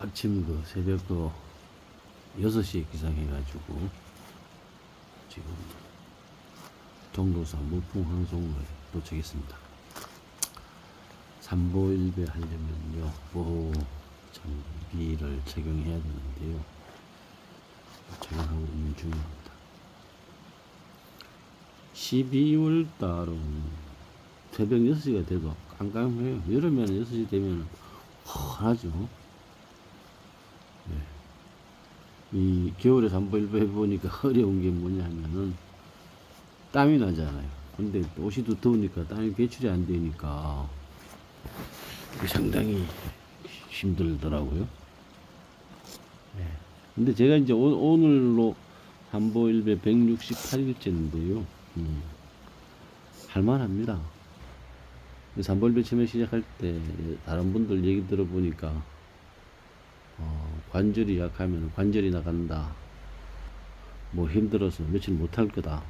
아침 그 새벽 그 6시에 기상해가지고 지금 종로사 무풍항송로에 도착했습니다. 삼보일배 하려면요 보호 장비를 착용해야 되는데요. 착용하고 있는 중입니다. 12월 달은 새벽 6시가 돼도 깜깜해요. 여름에는 6시 되면 환하죠. 네. 이 겨울에 산보일보 해보니까 어려운 게 뭐냐 하면은 땀이 나잖아요. 근데 또 옷이 또 더우니까 땀이 배출이 안 되니까 상당히 힘들더라고요. 네. 근데 제가 이제 오, 오늘로 산보일배 168일째인데요. 음, 할만합니다. 산보일배 처음에 시작할 때 다른 분들 얘기 들어보니까 어, 관절이 약하면 관절이 나간다. 뭐 힘들어서 며칠 못할 거다.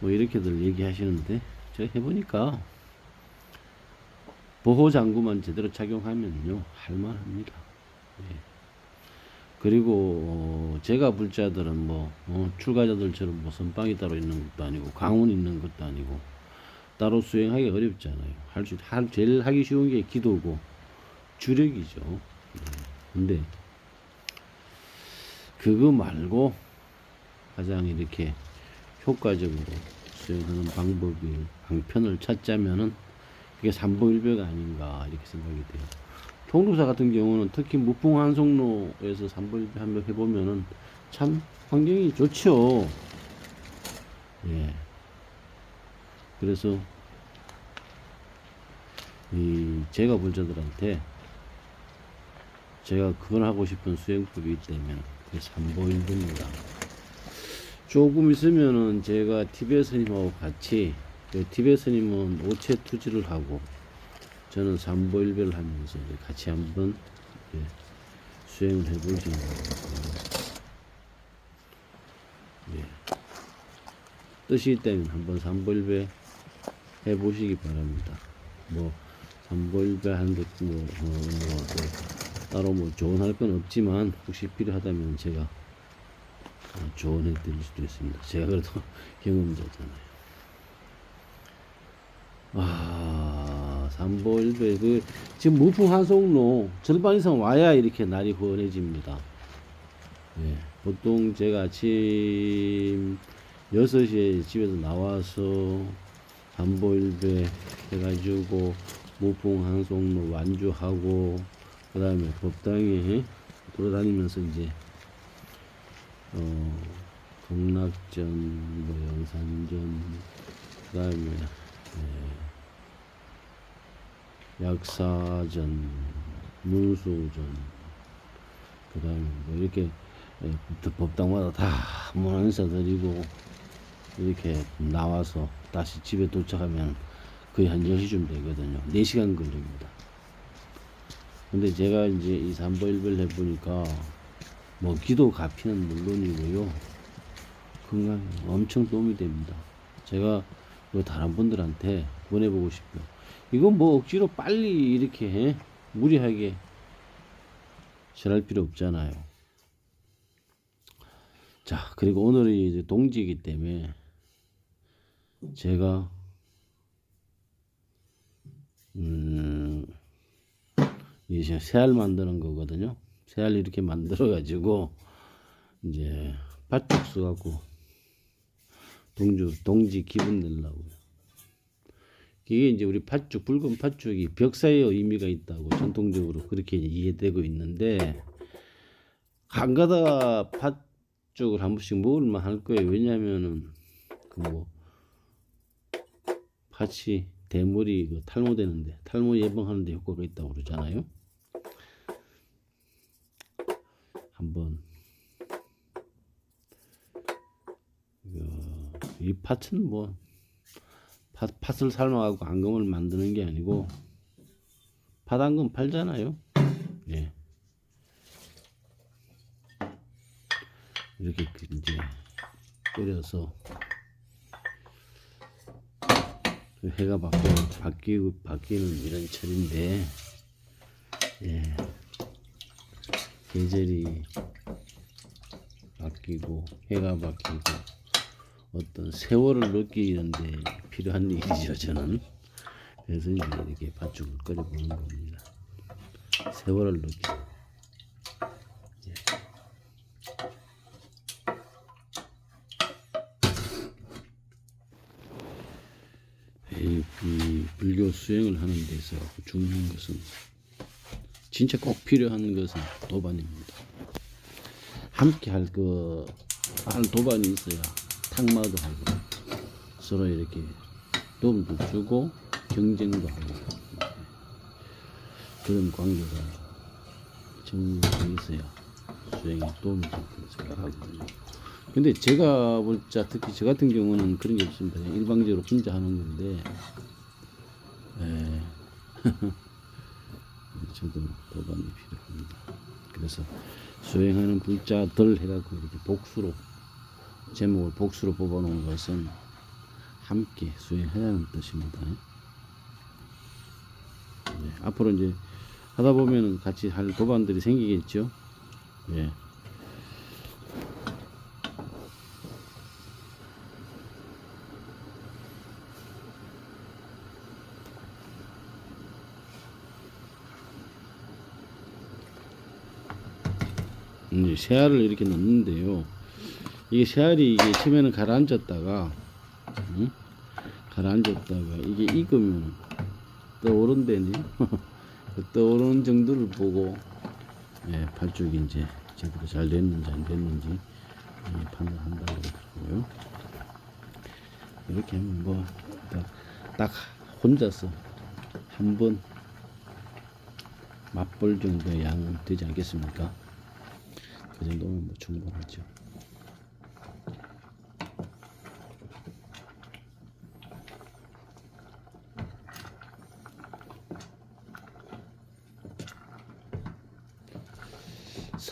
뭐 이렇게들 얘기하시는데 제가 해보니까 보호 장구만 제대로 착용하면요 할만합니다. 예. 그리고 어, 제가 불자들은 뭐 어, 출가자들처럼 뭐 선빵이 따로 있는 것도 아니고 강운 있는 것도 아니고 따로 수행하기 어렵잖아요. 할 수, 할, 제일 하기 쉬운 게 기도고 주력이죠. 네. 근데 그거 말고 가장 이렇게 효과적으로 수행하는 방법이 방편을 찾자면은 그게 삼보일배가 아닌가 이렇게 생각이 돼요. 통도사 같은 경우는 특히 무풍한송로에서 삼보일배 한번 해보면은 참 환경이 좋죠. 예. 그래서 이 제가 불자들한테 제가 그걸 하고 싶은 수행법이 있다면 그게 삼보일배입니다. 조금 있으면은 제가 티베 스님하고 같이 그 티베 스님은 오체 투지를 하고 저는 삼보일배를 하면서 같이 한번 예, 수행을 해볼 생각입니다. 예. 뜻이 있다면 한번 삼보일배 해보시기 바랍니다. 뭐 삼보일배 하는 것도 뭐, 어, 뭐또 따로 뭐 조언할 건 없지만 혹시 필요하다면 제가 어, 조언해 드릴 수도 있습니다. 제가 그래도 경험자잖아요. 아, 삼보일배 그 지금 무풍 한송로 절반 이상 와야 이렇게 날이 훤해집니다. 예, 보통 제가 아침 6시에 집에서 나와서 삼보일배 해가지고 무풍 한송로 완주하고 그 다음에 법당에 돌아다니면서 이제 어, 극락전, 뭐 영산전, 그 다음에 예, 약사전, 문수전, 그 다음에 뭐 이렇게 예, 법당마다 다 한번 인사드리고 이렇게 나와서 다시 집에 도착하면 거의 한 10시쯤 되거든요. 4시간 걸립니다. 근데 제가 이제 이 삼보일배를 해보니까 뭐 기도 가피는 물론이고요. 건강에 엄청 도움이 됩니다. 제가 이거 다른 분들한테 보내보고 싶어요. 이건 뭐 억지로 빨리 이렇게 해? 무리하게 전할 필요 없잖아요. 자, 그리고 오늘이 이제 동지이기 때문에 제가 음, 이제 새알 만드는 거거든요. 새알 이렇게 만들어 가지고 이제 팥죽 써갖고 동주 동지 기분 내려고요. 이게 이제 우리 팥죽 붉은 팥죽이 벽사의 의미가 있다고 전통적으로 그렇게 이해되고 있는데 한 가다 팥죽을 한 번씩 먹을만 할 거예요. 왜냐하면은 그 뭐 팥이 대물이 그 탈모되는데 탈모 예방하는 데 효과가 있다고 그러잖아요. 한번 그, 이 팥은 뭐 팥, 팥을 삶아가지고 앙금을 만드는 게 아니고 팥앙금 팔잖아요. 예. 이렇게 그 이제 끓여서 그 해가 바뀌, 바뀌고 바뀌는 이런 철인데 예. 계절이 바뀌고 해가 바뀌고 어떤 세월을 느끼는데 필요한 일이죠 저는. 그래서 이제 이렇게 밭죽을 끓여보는 겁니다. 세월을 느끼. 이, 이 불교 수행을 하는 데서 중요한 것은 진짜 꼭 필요한 것은 도반입니다. 함께 할 그, 할 도반이 있어야 탁마도 하고 서로 이렇게 도움도 주고 경쟁도 하고 그런 관계가 정리가 있어야 수행에 도움이 된다고 생각하거든요. 근데 제가 볼 자 특히 저 같은 경우는 그런 게 없습니다. 일방적으로 혼자 하는 건데, 예. 저도 도반이 필요합니다. 그래서 수행하는 불자들 해갖고 이렇게 복수로 제목을 복수로 뽑아 놓은 것은 함께 수행하자는 뜻입니다. 예. 앞으로 이제 하다 보면은 같이 할 도반들이 생기겠죠. 예. 이제 새알을 이렇게 넣는데요. 이게 새알이 이게 처음에는 가라앉았다가 응? 가라앉았다가 이게 익으면 떠오른다니 그 떠오르는 정도를 보고 예, 발쪽이 이제 제대로 잘 됐는지 안 됐는지 예, 판단한다고 그러더라고요. 이렇게 하면 뭐딱 혼자서 한 번 맛볼 정도의 양 되지 않겠습니까? 그 정도면 뭐 충분하죠.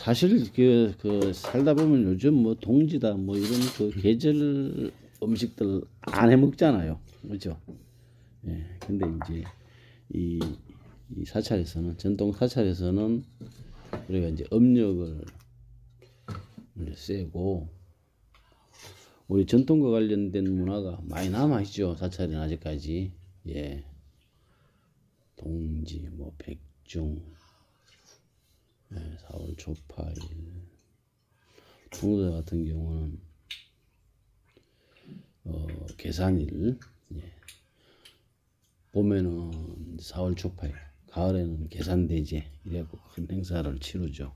사실 그, 그 살다 보면 요즘 뭐 동지다 뭐 이런 그 계절 음식들 안 해 먹잖아요. 그죠? 예. 근데 이제 이, 이 사찰에서는 전통 사찰에서는 우리가 이제 음력을 세고 우리 전통과 관련된 문화가 많이 남아 있죠. 사찰은 아직까지. 예. 동지 뭐 백중 예, 4월 초파일 통도자 같은 경우는 어, 계산일 예. 봄에는 4월 초파일 가을에는 계산대제 이래갖고 큰 행사를 치르죠.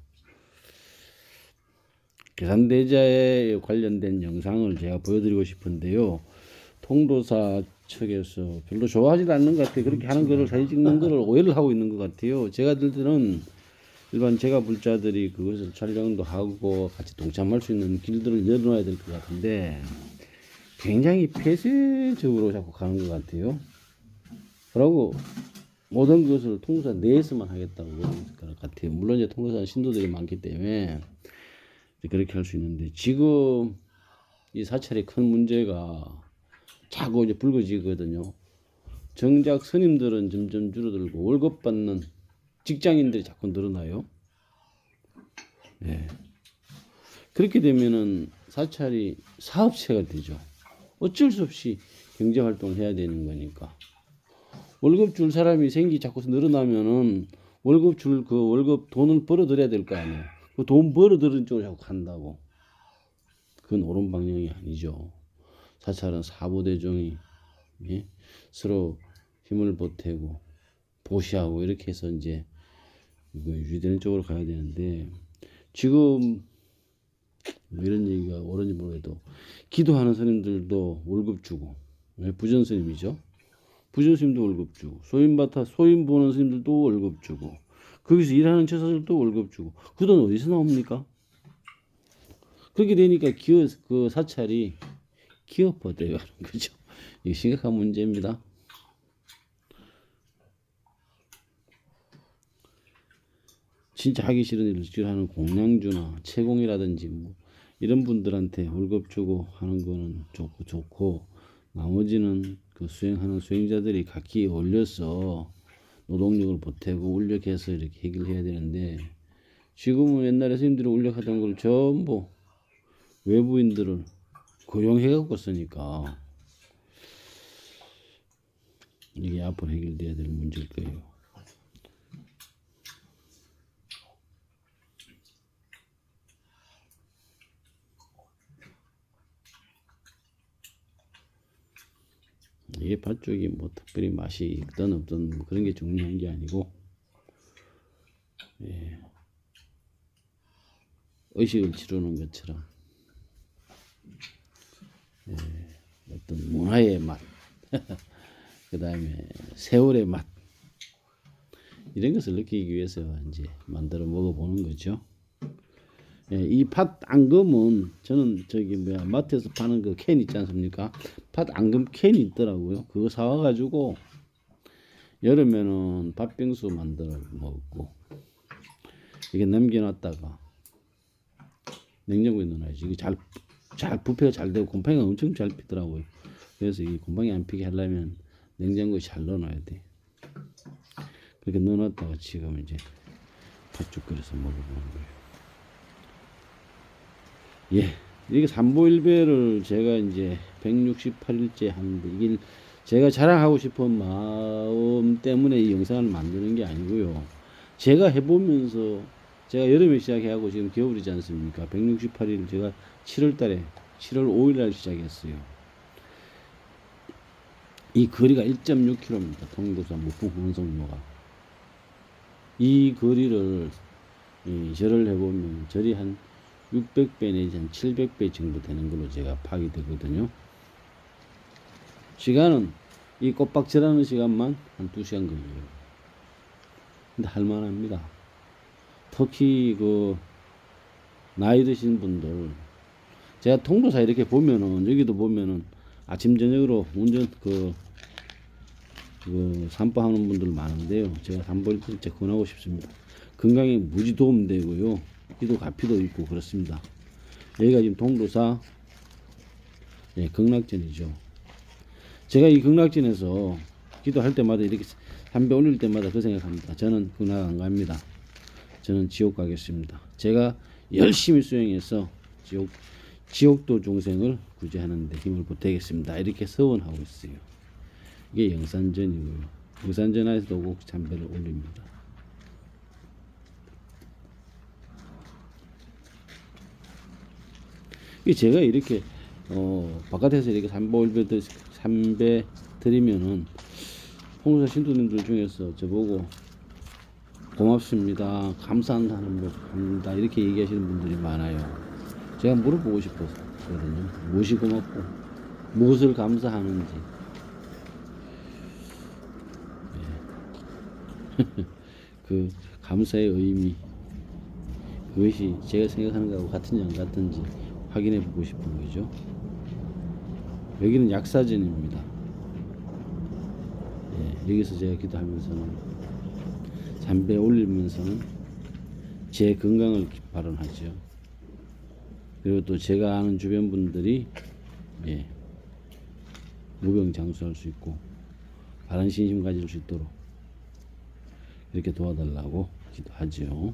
계산대자에 관련된 영상을 제가 보여드리고 싶은데요. 통도사 측에서 별로 좋아하지 않는 것 같아요. 그렇게 하는 거를 사진 찍는 거를 오해를 하고 있는 것 같아요. 제가 들 때는 일반 제가 불자들이 그것을 촬영도 하고 같이 동참할 수 있는 길들을 열어놔야 될 것 같은데 굉장히 폐쇄적으로 자꾸 가는 것 같아요. 그러고 모든 것을 통도사 내에서만 하겠다고 그러는 것 같아요. 물론 이제 통도사 신도들이 많기 때문에 그렇게 할 수 있는데 지금 이 사찰의 큰 문제가 자꾸 이제 불거지거든요. 정작 스님들은 점점 줄어들고 월급 받는 직장인들이 자꾸 늘어나요. 예. 그렇게 되면은 사찰이 사업체가 되죠. 어쩔 수 없이 경제 활동을 해야 되는 거니까. 월급 줄 사람이 생기 자꾸 늘어나면은 월급 줄 그 월급 돈을 벌어들여야 될 거 아니에요. 그 돈 벌어들인 쪽으로 자꾸 간다고. 그건 옳은 방향이 아니죠. 사찰은 사부대종이 예? 서로 힘을 보태고 보시하고 이렇게 해서 이제 유지되는 쪽으로 가야 되는데 지금 뭐 이런 얘기가 옳은지 모르겠도 기도하는 스님들도 월급 주고 예? 부전 스님이죠. 부전 스님도 월급 주고 소인 받아 소인 보는 스님들도 월급 주고 거기서 일하는 처사들도 월급 주고 그 돈 어디서 나옵니까? 그렇게 되니까 기업 그 사찰이 기업화 되어 가는 거죠. 이게 심각한 문제입니다. 진짜 하기 싫은 일을 하는 공양주나 채공이라든지 뭐 이런 분들한테 월급 주고 하는 거는 좋고 좋고 나머지는 그 수행하는 수행자들이 각기 올려서 노동력을 보태고 울력해서 이렇게 해결해야 되는데 지금은 옛날에 스님들이 울력하던 걸 전부 외부인들을 고용해 갖고 쓰니까 이게 앞으로 해결돼야 될 문제일 거예요. 이게 팥죽이 뭐 특별히 맛이 있든 없든 뭐 그런 게 중요한 게 아니고 예. 의식을 치르는 것처럼 예. 어떤 문화의 맛, 그 다음에 세월의 맛 이런 것을 느끼기 위해서 이제 만들어 먹어보는 거죠. 예, 이팥 앙금은 저는 저기 뭐야 마트에서 파는 그 캔 있지 않습니까? 팥 앙금 캔이 있더라고요. 그거 사와 가지고 여름에는 팥빙수 만들어 먹고 이게 남겨놨다가 냉장고에 넣어놔야지. 이게 잘, 잘 부패가 잘 되고 곰팡이가 엄청 잘 피더라고요. 그래서 이 곰팡이 안 피게 하려면 냉장고에 잘 넣어놔야 돼. 그렇게 넣어놨다가 지금 이제 팥죽 끓여서 먹어보는 거예요. 예. 이게 삼보일배를 제가 이제 168일째 하는데 이게 제가 자랑하고 싶은 마음 때문에 이 영상을 만드는 게 아니고요. 제가 해보면서 제가 여름에 시작해하고 지금 겨울이지 않습니까? 168일 제가 7월 달에 7월 5일 날 시작했어요. 이 거리가 1.6km입니다. 통도산 목풍 홍성로가. 이 거리를 이 절을 해보면 절이 한 600배 내지 한 700배 정도 되는 걸로 제가 파악이 되거든요. 시간은 이 꽃박질하는 시간만 한 2시간 걸려요. 근데 할만합니다. 특히 그 나이 드신 분들 제가 통도사 이렇게 보면은 여기도 보면은 아침 저녁으로 운전 그, 그 산보하는 분들 많은데요. 제가 산보를 진짜 권하고 싶습니다. 건강에 무지 도움되고요. 기도 가피도 있고 그렇습니다. 여기가 지금 동도사 예, 극락전이죠. 제가 이 극락전에서 기도할 때마다 이렇게 담배 올릴 때마다 그 생각합니다. 저는 극락 안 갑니다. 저는 지옥 가겠습니다. 제가 열심히 수행해서 지옥 지옥도 중생을 구제하는 데 힘을 보태겠습니다. 이렇게 서원하고 있어요. 이게 영산전이고요. 영산전에서도 꼭 담배를 올립니다. 제가 이렇게 어 바깥에서 이렇게 삼보일배 삼배 드리면은 홍사 신도님들 중에서 저보고 고맙습니다. 감사한다는 합니다. 이렇게 얘기하시는 분들이 많아요. 제가 물어보고 싶었거든요. 무엇이 고맙고 무엇을 감사하는지. 예. 그 감사의 의미 그것이 제가 생각하는 것하고 같은지 안 같은지 확인해 보고 싶은 거죠. 여기는 약사전입니다. 예, 여기서 제가 기도하면서는 담배 올리면서는 제 건강을 발언하죠. 그리고 또 제가 아는 주변 분들이 예, 무병장수할 수 있고 바른 신심 가질 수 있도록 이렇게 도와달라고 기도하죠.